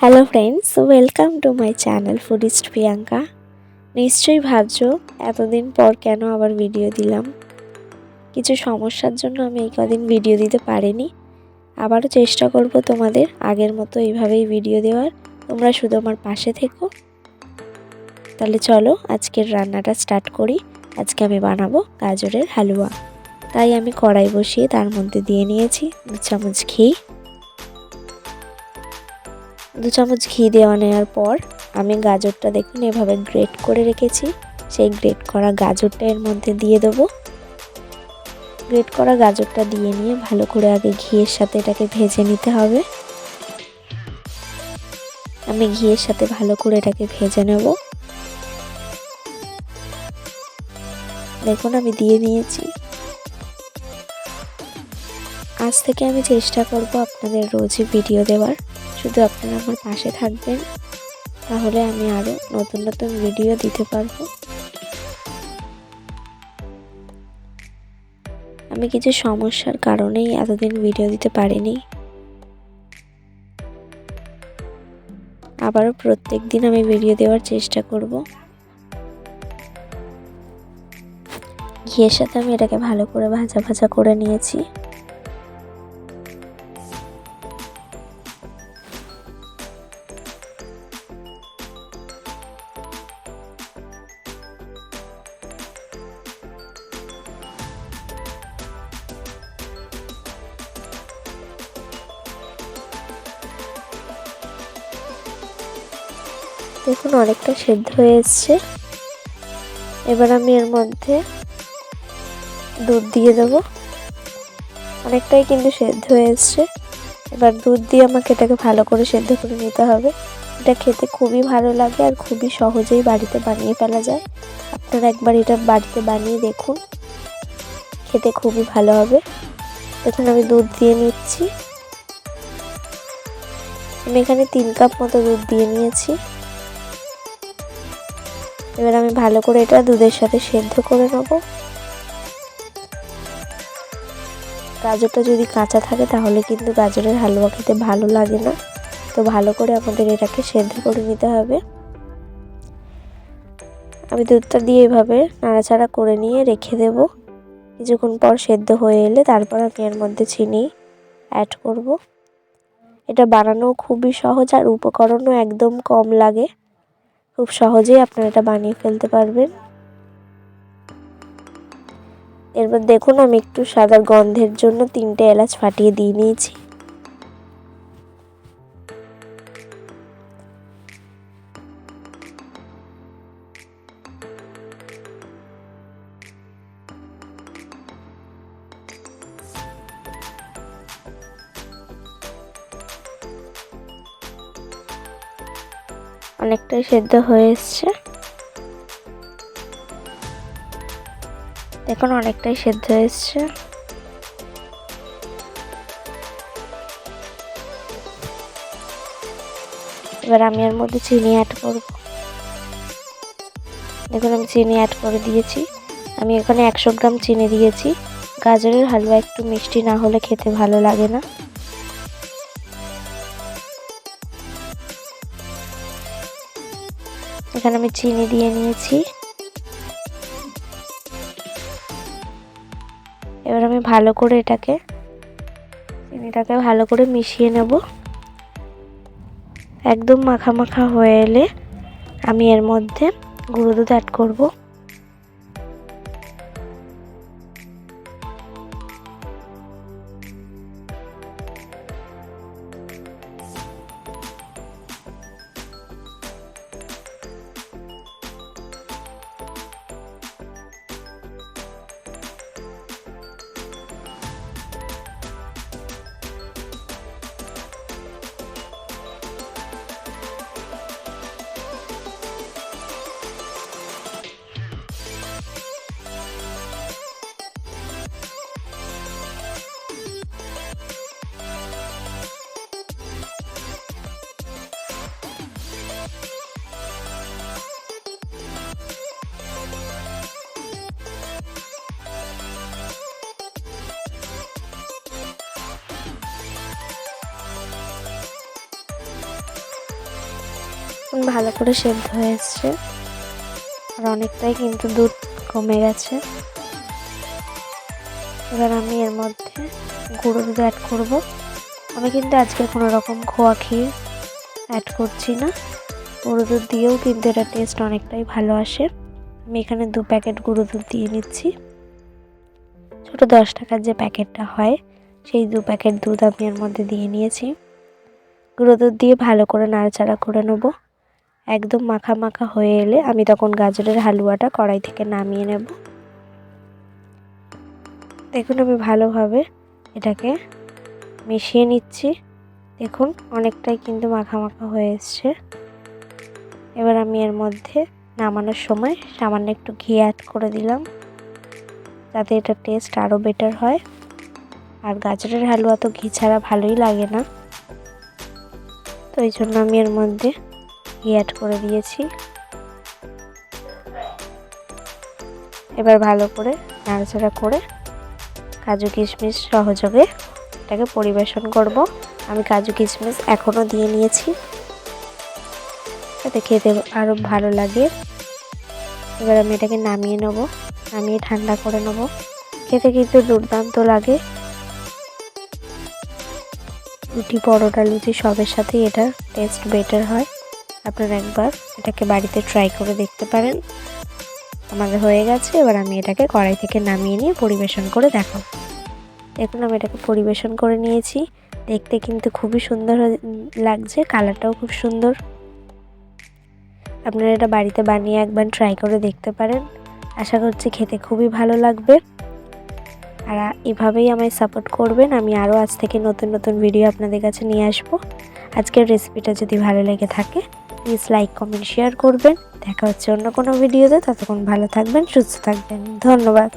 Hello friends welcome to my channel foodist Priyanka নিশ্চয়ই ভাবছ, এতদিন পর কেন আবার ভিডিও দিলাম? কিছু সমস্যার জন্য আমি এই কদিন ভিডিও দিতে পারিনি। আবারও চেষ্টা করব তোমাদের আগের মতো এইভাবেই ভিডিও দেওয়ার। তোমরা শুধু আমার পাশে থেকো। তাহলে চলো, আজকের রান্নাটা স্টার্ট করি। আজকে আমি বানাবো গাজরের হালুয়া। তাই আমি কড়াই বসিয়ে তার মধ্যে দিয়ে নিয়েছি চামচ ঘি। দু চামচ ঘি দেওয়া নেওয়ার পর আমি গাজরটা দেখুন এভাবে গ্রেট করে রেখেছি। সেই গ্রেট করা গাজরটা এর মধ্যে দিয়ে দেবো। গ্রেট করা গাজরটা দিয়ে নিয়ে ভালো করে আগে ঘিয়ের সাথে এটাকে ভেজে নিতে হবে। আমি ঘিয়ের সাথে ভালো করে এটাকে ভেজে নেব। দেখুন আমি দিয়ে নিয়েছি আজ থেকে আমি চেষ্টা করব আপনাদের রোজই ভিডিও দেওয়ার। শুধু আপনারা আমার পাশে থাকবেন, তাহলে আমি আরও নতুন নতুন ভিডিও দিতে পারব। আমি কিছু সমস্যার কারণেই এতদিন ভিডিও দিতে পারিনি। আবারও প্রত্যেক দিন আমি ভিডিও দেওয়ার চেষ্টা করব। ঘিয়ের সাথে আমি এটাকে ভালো করে ভাজা ভাজা করে নিয়েছি। দেখুন, অনেকটা সেদ্ধ হয়ে এসছে। এবার আমি এর মধ্যে দুধ দিয়ে দেব। অনেকটাই কিন্তু সেদ্ধ হয়ে এসছে। এবার দুধ দিয়ে আমাকে এটাকে ভালো করে সেদ্ধ করে নিতে হবে। এটা খেতে খুবই ভালো লাগে আর খুবই সহজেই বাড়িতে বানিয়ে ফেলা যায়। আপনারা একবার এটা বাড়িতে বানিয়ে দেখুন। খেতে খুবই ভালো হবে। দেখুন, আমি দুধ দিয়ে নিচ্ছি। আমি এখানে তিন কাপ মতো দুধ দিয়ে নিয়েছি। এবার আমি ভালো করে এটা দুধের সাথে সেদ্ধ করে নেব। গাজরটা যদি কাঁচা থাকে তাহলে কিন্তু গাজরের হালুয়া খেতে ভালো লাগে না। তো ভালো করে আমাদের এটাকে সেদ্ধ করে নিতে হবে। আমি দুধটা দিয়ে এভাবে নাড়াচাড়া করে নিয়ে রেখে দেব। কিছুক্ষণ পর সেদ্ধ হয়ে এলে তারপর আমি এর মধ্যে চিনি অ্যাড করব। এটা বানানো খুবই সহজ আর উপকরণও একদম কম লাগে। খুব সহজেই আপনারা এটা বানিয়ে ফেলতে পারবেন। এরপর দেখুন আমি একটু সাদা গন্ধের জন্য তিনটে এলাচ ফাটিয়ে দিয়ে নিয়েছি। অনেকটাই সেদ্ধ হয়ে এসছে। দেখুন অনেকটাই সেদ্ধ হয়ে এসছে। এবার আমি এর মধ্যে চিনি অ্যাড করব। দেখুন, আমি চিনি অ্যাড করে দিয়েছি। আমি এখানে একশো গ্রাম চিনি দিয়েছি। গাজরের হালুয়া একটু মিষ্টি না হলে খেতে ভালো লাগে না। এখানে আমি চিনি দিয়ে নিয়েছি। এবার আমি ভালো করে এটাকে, চিনিটাকে ভালো করে মিশিয়ে নেব। একদম মাখা মাখা হয়ে এলে আমি এর মধ্যে গুঁড়ো দুধ অ্যাড করব। দেখুন ভালো করে সেদ্ধ হয়ে আর অনেকটাই কিন্তু দুধ কমে গেছে। এবার আমি এর মধ্যে গুঁড়ো দুধ অ্যাড করব। আমি কিন্তু আজকে কোনো রকম খোয়া ক্ষীর অ্যাড করছি না। গুঁড়ো দুধ দিয়েও কিন্তু এটা টেস্ট অনেকটাই ভালো আসে। আমি এখানে দু প্যাকেট গুঁড়ো দুধ দিয়ে নিচ্ছি। ছোটো দশ টাকার যে প্যাকেটটা হয়, সেই দু প্যাকেট দুধ আমি এর মধ্যে দিয়ে নিয়েছি। গুঁড়ো দুধ দিয়ে ভালো করে নাড়াচাড়া করে নেব। একদম মাখা মাখা হয়ে এলে আমি তখন গাজরের হালুয়াটা কড়াই থেকে নামিয়ে নেব। দেখুন আমি ভালোভাবে এটাকে মিশিয়ে নিচ্ছি। দেখুন অনেকটাই কিন্তু মাখা মাখা হয়ে এসছে। এবার আমি এর মধ্যে নামানোর সময় সামান্য একটু ঘি অ্যাড করে দিলাম। যাতে এটা টেস্ট আরও বেটার হয়। আর গাজরের হালুয়া তো ঘি ছাড়া ভালোই লাগে না। তো এই জন্য আমি এর মধ্যে অ্যাড করে দিয়েছি। এবার ভালো করে নাড়াচাড়া করে কাজু কিশমিশ সহযোগে এটাকে পরিবেশন করব। আমি কাজু কিশমিশ এখনও দিয়ে নিয়েছি। যাতে খেতে আরও ভালো লাগে। এবার আমি এটাকে নামিয়ে নেব। নামিয়ে ঠান্ডা করে নেব। খেতে কিন্তু দুর্দান্ত লাগে। রুটি, পরোটা, লুচি সবের সাথেই এটা টেস্ট বেটার হয়। আপনারা একবার এটাকে বাড়িতে ট্রাই করে দেখতে পারেন। আমাদের হয়ে গেছে, এবার আমি এটাকে কড়াই থেকে নামিয়ে নিয়ে পরিবেশন করে দেখাবো। দেখুন, আমি এটাকে পরিবেশন করে নিয়েছি। দেখতে কিন্তু খুবই সুন্দর লাগছে, কালারটাও খুব সুন্দর। আপনারা এটা বাড়িতে বানিয়ে একবার ট্রাই করে দেখতে পারেন। আশা করছি খেতে খুবই ভালো লাগবে। আর এভাবেই আমায় সাপোর্ট করবেন, আমি আরও আজ থেকে নতুন নতুন ভিডিও আপনাদের কাছে নিয়ে আসব। আজকের রেসিপিটা যদি ভালো লেগে থাকে প্লিজ লাইক কমেন্ট শেয়ার করবেন। দেখা হচ্ছে অন্য কোনো ভিডিওতে। ততক্ষণ ভালো থাকবেন, সুস্থ থাকবেন। ধন্যবাদ।